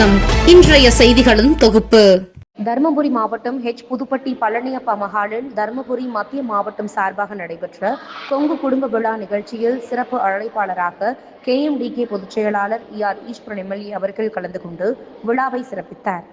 வணக்கம். இன்றைய செய்திகளின் தொகுப்பு. தருமபுரி மாவட்டம் ஹெச் புதுப்பட்டி பழனியப்பா மகாலில் தருமபுரி மத்திய மாவட்டம் சார்பாக நடைபெற்ற கொங்கு குடும்ப விழா நிகழ்ச்சியில் சிறப்பு அழைப்பாளராக கே எம் பொதுச் செயலாளர் இ ஆர் ஈஸ்வரன் எம்எல்ஏ அவர்கள் கலந்து கொண்டு விழாவை சிறப்பித்தார்.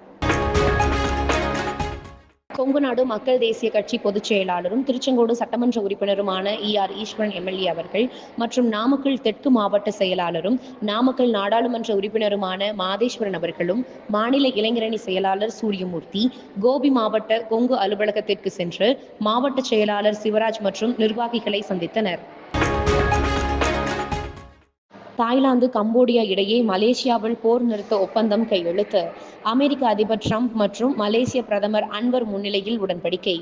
கொங்குநாடு மக்கள் தேசிய கட்சி பொதுச் செயலாளரும் திருச்செங்கோடு சட்டமன்ற உறுப்பினருமான இ. ஆர். ஈஸ்வரன் எம்எல்ஏ அவர்கள் மற்றும் நாமக்கல் தெற்கு மாவட்ட செயலாளரும் நாமக்கல் நாடாளுமன்ற உறுப்பினருமான மாதேஸ்வரன் அவர்களும் மாநில இளைஞரணி செயலாளர் சூரியமூர்த்தி கோபி மாவட்ட கொங்கு அலுவலகத்திற்கு சென்று மாவட்ட செயலாளர் சிவராஜ் மற்றும் நிர்வாகிகளை சந்தித்தனர். தாய்லாந்து கம்போடியா இடையே மலேசியாவில் போர் நிறுத்த ஒப்பந்தம் கையெழுத்து. அமெரிக்க அதிபர் ட்ரம்ப் மற்றும் மலேசிய பிரதமர் அன்வர் முன்னிலையில் உடன்படிக்கை.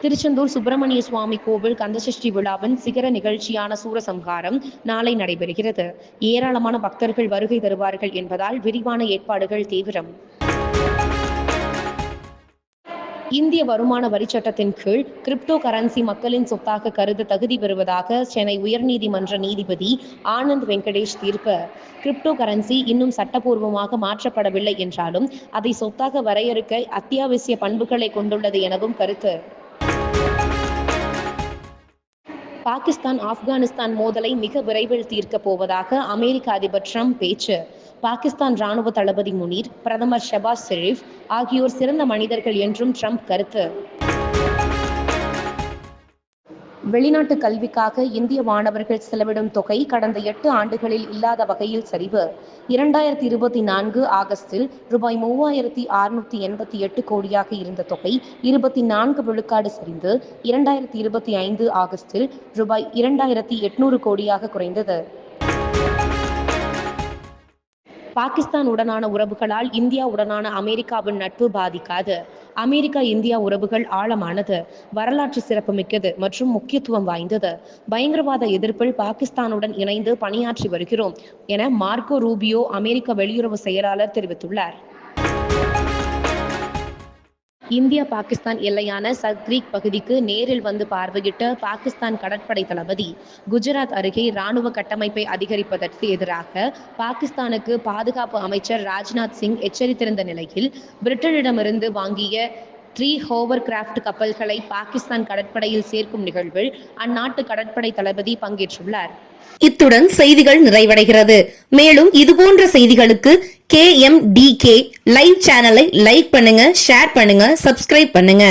திருச்செந்தூர் சுப்பிரமணிய சுவாமி கோவில் கந்தசஷ்டி விழாவின் சிகர நிகழ்ச்சியான சூரசம்ஹாரம் நாளை நடைபெறுகிறது. ஏராளமான பக்தர்கள் வருகை தருவார்கள் என்பதால் விரிவான ஏற்பாடுகள் தீவிரம். இந்திய வருமான வரி சட்டத்தின் கீழ் கிரிப்டோ கரன்சி மக்களின் சொத்தாக கருத தகுதி பெறுவதாக சென்னை உயர்நீதிமன்ற நீதிபதி ஆனந்த் வெங்கடேஷ் தீர்ப்பு. கிரிப்டோ கரன்சி இன்னும் சட்டபூர்வமாக மாற்றப்படவில்லை என்றாலும் அதை சொத்தாக வரையறுக்க அத்தியாவசிய பண்புகளை கொண்டுள்ளது எனவும் கருத்து. பாகிஸ்தான் ஆப்கானிஸ்தான் மோதலை மிக விரைவில் தீர்க்கப் போவதாக அமெரிக்க அதிபர் ட்ரம்ப் பேச்சு. பாகிஸ்தான் ராணுவ தளபதி முனீர் பிரதமர் ஷபாஸ் ஷெரீப் ஆகியோர் சிறந்த மனிதர்கள் என்றும் ட்ரம்ப் கருத்து. வெளிநாட்டு கல்விக்காக இந்திய மாணவர்கள் செலவிடும் தொகை கடந்த எட்டு ஆண்டுகளில் இல்லாத வகையில் சரிவு. இரண்டாயிரத்தி இருபத்தி நான்கு ஆகஸ்டில் ரூபாய் மூவாயிரத்தி அறுநூத்தி எண்பத்தி எட்டு கோடியாக இருந்த தொகை இருபத்தி நான்கு விழுக்காடு சரிந்து இரண்டாயிரத்தி இருபத்தி ஐந்து ஆகஸ்டில் ரூபாய் இரண்டாயிரத்தி எட்நூறு கோடியாக குறைந்தது. பாகிஸ்தான் உடனான உறவுகளால் இந்தியா உடனான அமெரிக்காவின் நட்பு பாதிக்காது. அமெரிக்கா இந்தியா உறவுகள் ஆழமானது வரலாற்று சிறப்புமிக்கது மற்றும் முக்கியத்துவம் வாய்ந்தது. பயங்கரவாத எதிர்ப்பில் பாகிஸ்தானுடன் இணைந்து பணியாற்றி வருகிறோம் என மார்க்கோ ரூபியோ அமெரிக்க வெளியுறவு செயலாளர் தெரிவித்துள்ளார். இந்தியா பாகிஸ்தான் எல்லையான சக்ரீக் பகுதிக்கு நேரில் வந்து பார்வையிட்ட பாகிஸ்தான் கடற்படை தளபதி குஜராத் அருகே ராணுவ கட்டமைப்பை அதிகரிப்பதற்கு எதிராக பாகிஸ்தானுக்கு பாதுகாப்பு அமைச்சர் ராஜ்நாத் சிங் எச்சரித்திருந்த நிலையில் பிரிட்டனிடமிருந்து வாங்கிய த்ரீ ஹோவர் கிராஃப்ட் கப்பல்களை பாகிஸ்தான் கடற்படையில் சேர்க்கும் நிகழ்வில் அந்நாட்டு கடற்படை தளபதி பங்கேற்றுள்ளார். இத்துடன் செய்திகள் நிறைவடைகிறது. மேலும் இதுபோன்ற செய்திகளுக்கு K M D K live சேனலை லைக் பண்ணுங்க ஷேர் பண்ணுங்க சப்ஸ்கிரைப் பண்ணுங்க.